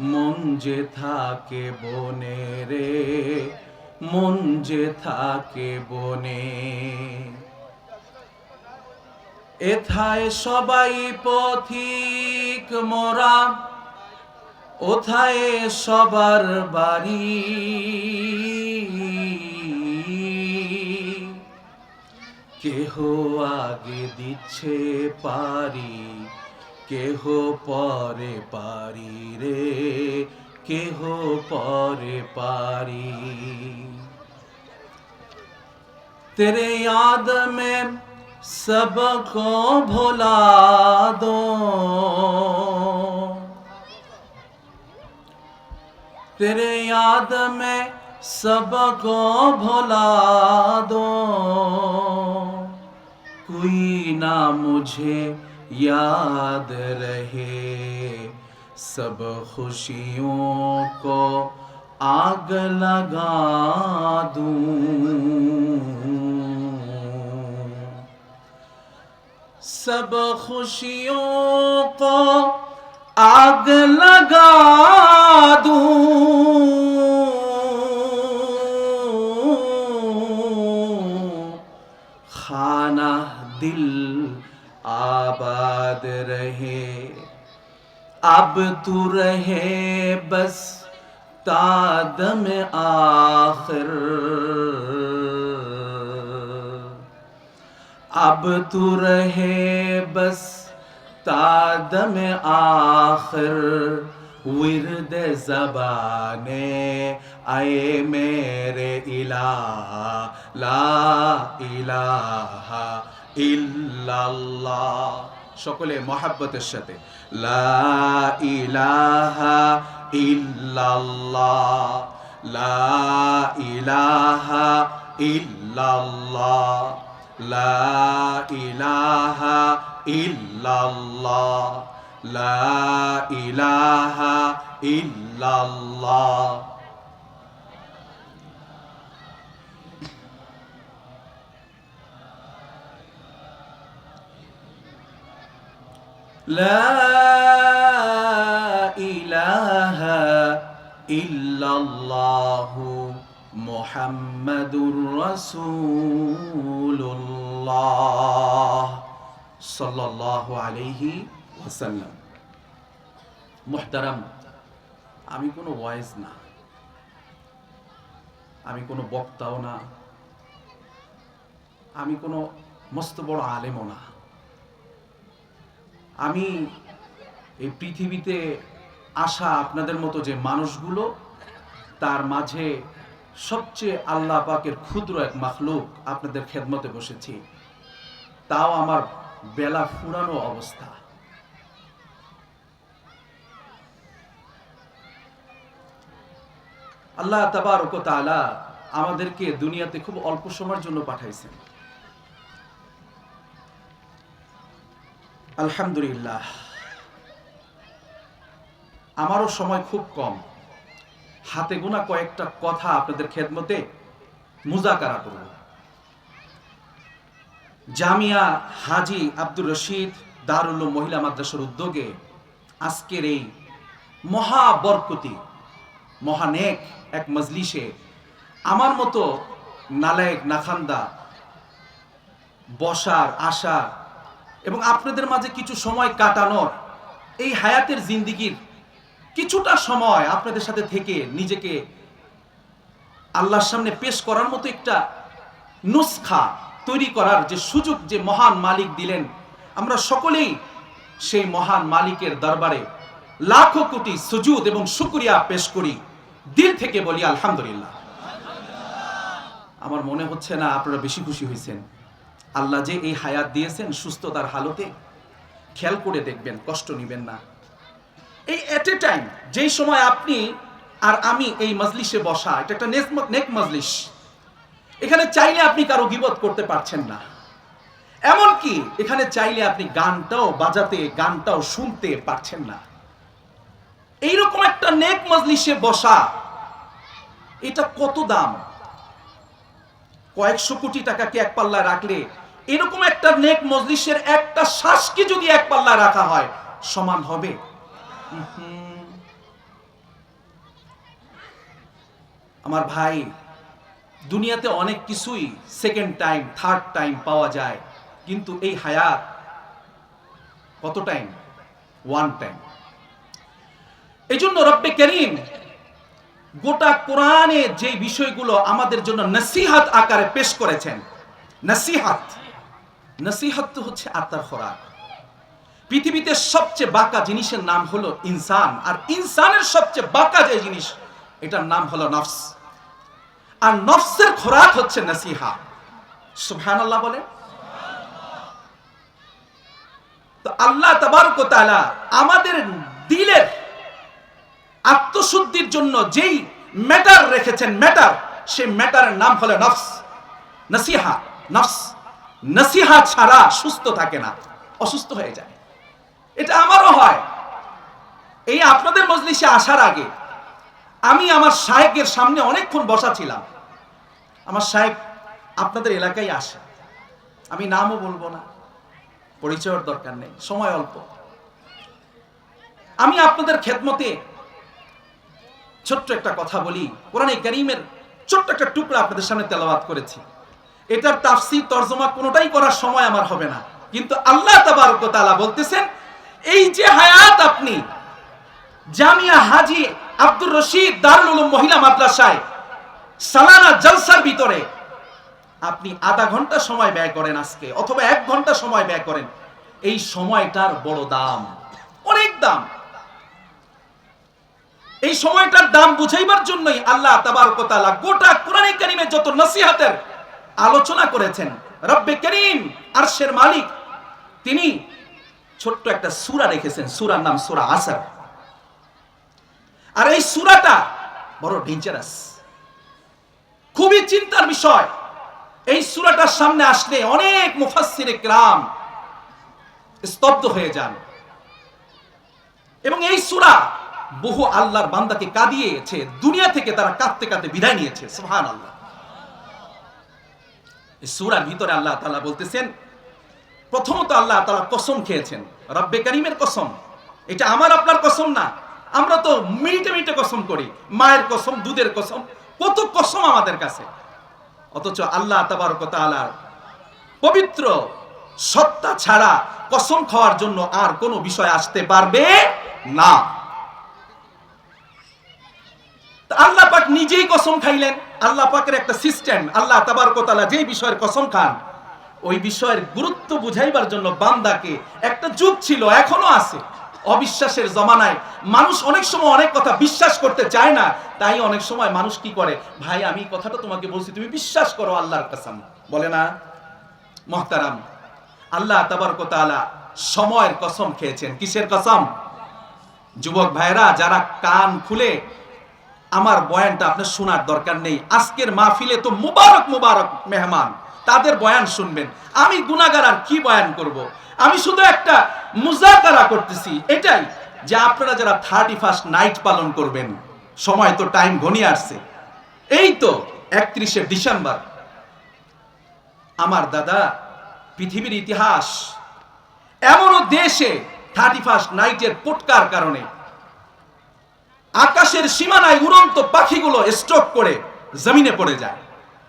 মন যে থাকে বনে রে, মন যে থাকে বনে। এথায় সবাই পথিক মোরা, ওথায় সবার বাড়ি। কেহ আগে দিচ্ছে পারি কেহ পরে পারি রে কেহ পরে পারি तेरे याद में सबको भुला दो तेरे याद में सबको भुला दो कोई ना मुझे याद रहे सब खुशियों को आग लगा दूँ। सब खुशियों को आग लगा दूँ। अब तू रहे बस तादम आखिर अब तू रहे बस तादम आखिर विरद जबाने आए मेरे इला ला इलाहा इल्लल्लाह সকলে মহাব্বতের সাথে। লা ইলাহা ইল্লাল্লাহ। লা ইলাহা লা ইলাহা লা ইলাহা لا إله إلا الله محمد رسول الله صلى الله عليه وسلم محترم আমি কোনো ওয়াইজ না আমি কোনো বক্তাও না আমি কোনো মস্ত বড় আলেমও না আমি এই পৃথিবীতে আসা আপনাদের মতো যে মানুষগুলো, তার মাঝে সবচেয়ে আল্লাহ পাকের ক্ষুদ্র এক মাখলুক আপনাদের খেদমতে বসেছি। তাও আমার বেলা ফুরানো অবস্থা। আল্লাহ তাবারক ও তাআলা আমাদেরকে দুনিয়াতে খুব অল্প সময়ের জন্য পাঠাইছেন। আলহামদুলিল্লাহ। আমারও সময় খুব কম। হাতে গোনা কয়েকটা কথা আপনাদের খেদমতে মুজাকারা করব। জামিয়া হাজি আব্দুর রশিদ দারুল মহিলা মাদ্রাসার উদ্যোগে আজকের এই মহাবরকতি মহানেক এক মজলিসে আমার মতো নালায়েক নাখান্দা বসার আশার এবং আপনাদের মাঝে কিছু সময় কাটানোর এই হায়াতের জিন্দিগির কিছুটা সময় আপনাদের সাথে থেকে নিজেকে আল্লাহর সামনে পেশ করার মতো একটা নুসখা তৈরি করার যে সুযোগ যে মহান মালিক দিলেন, আমরা সকলেই সেই মহান মালিকের দরবারে লাখো কোটি সুজুদ এবং শুকরিয়া পেশ করি। দিল থেকে বলি, আলহামদুলিল্লাহ। আমার মনে হচ্ছে না আপনারা বেশি খুশি হয়েছেন। আল্লাহ যে এই হায়াত দিয়েছেন সুস্থতার হালতে, খেয়াল করে দেখবেন, কষ্ট নিবেন না। এই এট এ টাইম যেই সময় আপনি আর আমি এই মজলিসে বসা, এটা একটা নেক- মজলিস। এখানে চাইলে আপনি কারও গিবত করতে পারছেন না। এমনকি এখানে চাইলে আপনি গানটাও বাজাতে, গানটাও শুনতে পারছেন না। এইরকম একটা নেক মজলিসে বসা, এটা কত দাম? কয়েকশো কোটি টাকাকে এক পাল্লায় রাখলে এরকম একটা নেক মজলিসের একটা শ্বাসকে যদি এক পাল্লা রাখা হয়, সমান হবে। আমার ভাই, দুনিয়াতে অনেক কিছুই সেকেন্ড টাইম থার্ড টাইম পাওয়া যায়, কিন্তু এই হায়াত কত টাইম ওয়ান টাইম এই জন্য রব্বে করিম গোটা কোরআনে যে বিষয়গুলো আমাদের জন্য নসিহাত আকারে পেশ করেছেন, নসিহাত। নসিহাত তো হচ্ছে আত্মার খোরাক। পৃথিবীতে সবচেয়ে বাঁকা জিনিসের নাম হলো ইনসান, আর ইনসানের সবচেয়ে বাঁকা যে জিনিস, এটার নাম হলো নফস। আর নফসের খোরাক হচ্ছে নসিহা। সুবহান আল্লাহ বলে তো আল্লাহ তাবারক তাআলা আমাদের দিলের আত্মশুদ্ধির জন্য যেই ম্যাটার রেখেছেন ম্যাটার সেই ম্যাটারের নাম হলো নফস। নসিহা, নফস। নসিহা ছাড়া সুস্থ থাকে না, অসুস্থ হয়ে যায়। এটা আমারও হয়। এই আপনাদের মজলিসে আসার আগে আমি আমার শায়েকের সামনে অনেকক্ষণ বসা ছিলাম। আমার সাহেব আপনাদের এলাকায় আসে। আমি নামও বলব না, পরিচয়ের দরকার নেই, সময় অল্প। আমি আপনাদের খেদমতে ছোট্ট একটা কথা বলি, কোরআনে করিমের ছোট্ট একটা টুকরা আপনাদের সামনে তেলাবাদ করেছি। এটার তাফসির, তর্জমা কোনোটাই করার সময় আমার হবে না। কিন্তু আল্লাহ তাবারক তাআলা বলতেছেন, এই যে হায়াত আপনি, জামিয়া হাজি আব্দুর রশিদ দারুল মহিলা মাদ্রাসায়, সালানা জলসার ভিতরে, আপনি আধা ঘণ্টা সময় ব্যয় করেন আজকে, অথবা এক ঘণ্টা সময় ব্যয় করেন, এই সময়টার বড় দাম, অনেক দাম। এই সময়টার দাম বুঝাইবার জন্যই আল্লাহ তাবারক তাআলা গোটা কোরআনে কারিমে যত নসিহতের আলোচনা করেছেন। রব্বে করিম, আরশের মালিক। তিনি ছোট্ট একটা সূরা রেখেছেন। সূরার নাম সূরা আসর। আর এই সূরাটা বড় ডেঞ্জারাস খুবই চিন্তার বিষয়। এই সুরাটার সামনে আসলে অনেক মুফাসসিরে কিরাম স্তব্ধ হয়ে যান। এবং এই সুরা বহু আল্লাহর বান্দাকে কাঁদিয়েছে। দুনিয়া থেকে তারা কাঁদতে কাঁদতে বিদায় নিয়েছে। সুবহান আল্লাহ সূরার ভিতরে আল্লাহ তালা বলতেছেন, প্রথমত আল্লাহ তালা কসম খেয়েছেন, রব্বে করিমের কসম। এটা আমার, আপনার কসম না। আমরা তো মিনিটে মিনিটে কসম করি, মায়ের কসম, দুধের কসম, কত কসম আমাদের কাছে। অথচ আল্লাহ তাবারক তাআলার পবিত্র সত্তা ছাড়া কসম খাওয়ার জন্য আর কোনো বিষয় আসতে পারবে না। আল্লাহ পাক নিজেই কসম খাইলেন। আল্লাহ পাকের একটা সিস্টেম আল্লাহ তাবারক তাআলা যেই বিষয়ের কসম খান, ওই বিষয়ের গুরুত্ব বুঝাইবার জন্য বান্দাকে একটা যুগ ছিল, এখনও আছে। অবিশ্বাসের জমানায় মানুষ অনেক সময় অনেক কথা বিশ্বাস করতে চায় না, তাই অনেক সময় মানুষ কি করে, ভাই, আমি কথাটা তোমাকে বলছি, তুমি বিশ্বাস করো আল্লাহর কসম। বলে না? মহতারাম, আল্লাহ তাবারক তাআলা সময়ের কসম খেয়েছেন। কিসের কসম? যুবক ভাইরা যারা কান খুলে আমার বয়ানটা আপনার শোনার দরকার নেই। আজকের মাহফিলে তো মুবারক মুবারক মেহমান, তাদের বয়ান শুনবেন। আমি গুনাগার আর কি বয়ান করব। আমি শুধু একটা মুজাকারা করতেছি, এটাই যে আপনারা যারা থার্টি ফার্স্ট নাইট পালন করবেন, সময় তো টাইম ঘনিয়ে আসছে। এই তো একত্রিশে ডিসেম্বর। আমার দাদা, পৃথিবীর ইতিহাস, এমনও দেশে থার্টি ফার্স্ট নাইটের পটকার কারণে আকাশের সীমানায় উড়ন্ত পাখিগুলো স্ট্রোক করে জমিনে পড়ে যায়।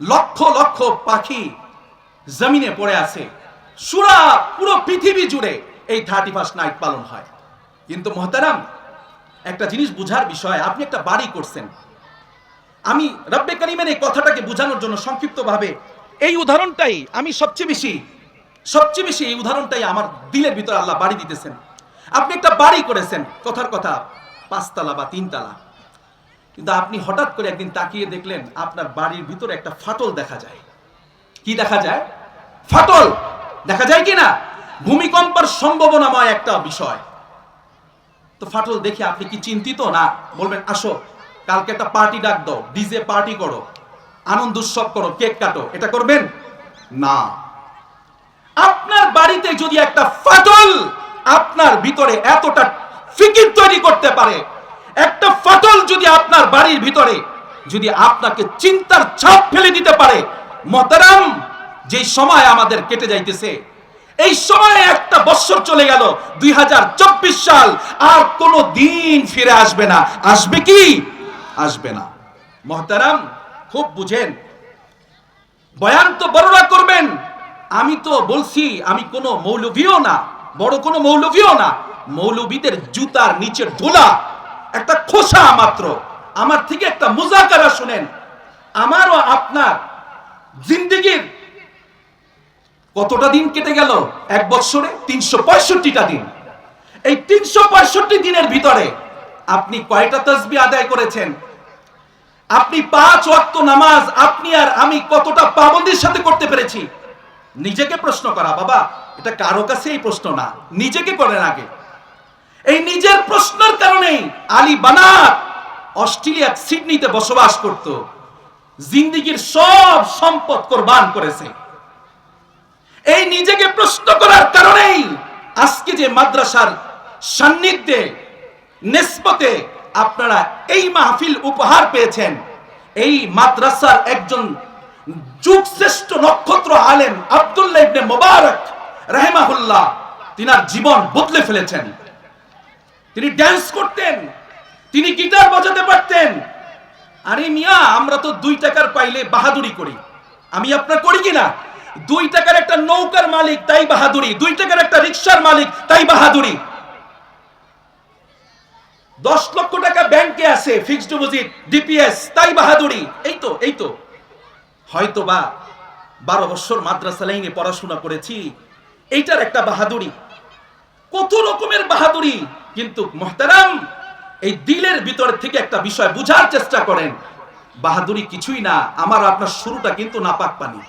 লক্ষ লক্ষ পাখি জমিনে পড়ে আছে। সুরা পুরো পৃথিবী জুড়ে এই থার্টি ফার্স্ট নাইট পালন হয়। কিন্তু মহতারাম, একটা জিনিস বুঝার বিষয়, আপনি একটা বাড়ি করছেন। আমি রব্বে করিমের এই কথাটাকে বোঝানোর জন্য সংক্ষিপ্তভাবে এই উদাহরণটাই আমি সবচেয়ে বেশি সবচেয়ে বেশি এই উদাহরণটাই আমার দিলের ভিতরে আল্লাহ বাড়ি দিতেছেন। আপনি একটা বাড়ি করেছেন, কথার কথা। পাঁচতলা বা তিনতলা। কিন্তু আপনি হঠাৎ করে একদিন তাকিয়ে দেখলেন আপনার বাড়ির ভিতরে একটা ফাটল দেখা যায়। কি দেখা যায়? ফাটল! দেখা যায় কি না? ভূমিকম্পের সম্ভাবনাময় একটা বিষয়। তো ফাটল দেখে আপনি কি চিন্তিত? না, বলবেন, আসো, কালকে একটা পার্টি ডাক দাও, ডিজে পার্টি করো, আনন্দ উৎসব করো, কেক কাটো, এটা করবেন? না। আপনার বাড়িতে যদি একটা ফাটল আপনার ভিতরে এতটা ফিকির তৈরি করতে পারে। একটা ফাটল যদি আপনার বাড়ির ভিতরে, যদি আপনাকে চিন্তার ছাপ ফেলে দিতে পারে মতারাম যে সময় আমাদের কেটে যাইতেছে, এই সময়ে একটা বছর চলে গেল, দুই হাজার চব্বিশ সাল, আর কোনো দিন ফিরে আসবে না। আসবে কি? আসবে না। মহতারাম, খুব বুঝেন। বয়ান তো বড়রা করবেন। আমি তো বলছি, আমি কোনো মৌলভীও না, বড় কোনো মৌলভীও না। মৌলবীদের জুতার নিচের ধুলা একটা খোসা মাত্র। আমার থেকে একটা মুজাকারা শুনেন, আমারও আপনার জিন্দিগির কতটা দিন কেটে গেল? এক বছরে তিনশো পঁয়ষট্টিটা দিন। এই তিনশো পঁয়ষট্টি দিনের ভিতরে আপনি কয়টা তসবি আদায় করেছেন? আপনি পাঁচ ওয়াক্ত নামাজ, আপনি আর আমি কতটা পাবন্দির সাথে করতে পেরেছি? নিজেকে প্রশ্ন করা, বাবা, এটা কারও কাছে এই প্রশ্ন না। নিজেকে করেন আগে। এই নিজের প্রশ্নের কারণেই আলী বানাত অস্ট্রেলিয়ার সিডনিতে বসবাস করত। জিন্দিগির সব সম্পদ কোরবান করেছে। এই নিজেকে প্রশ্ন করার কারণেই আজকে যে মাদ্রাসার সান্নিধ্যে, নেসবতে আপনারা এই মাহফিল উপহার পেয়েছেন, এই মাদ্রাসার একজন যুগ শ্রেষ্ঠ নক্ষত্র আলেম আব্দুল্লাহ ইবনে মোবারক রাহেমাহুল্লাহ, তিনার জীবন বদলে ফেলেছেন। তিনি ড্যান্স করতেন, তিনি গিটার বাজাতে পারতেন। আরে মিয়া, আমরা তো দুই টাকার পাইলে বাহাদুরি করি। আমি আপনার করি কিনা? দুই টাকার একটা নৌকার মালিক, তাই বাহাদুরি। দুই টাকার একটা রিক্সার মালিক, তাই বাহাদুরি। দশ লক্ষ টাকা ব্যাংকে আছে ফিক্সড ডিপোজিট ডিপিএস তাই বাহাদুরি। এই তো এই তো। হয়তো বা বারো বছর মাদ্রাসা লাইনে পড়াশোনা করেছি, এইটার একটা বাহাদুরি। কত রকমের বাহাদুরি? কিন্তু মহতারাম এই দিলের ভিতর থেকে একটা বিষয় বুঝার চেষ্টা করেন। বাহাদুরি কিছুই না, আমার আপনার শুরুটা কিন্তু নাপাক পানি।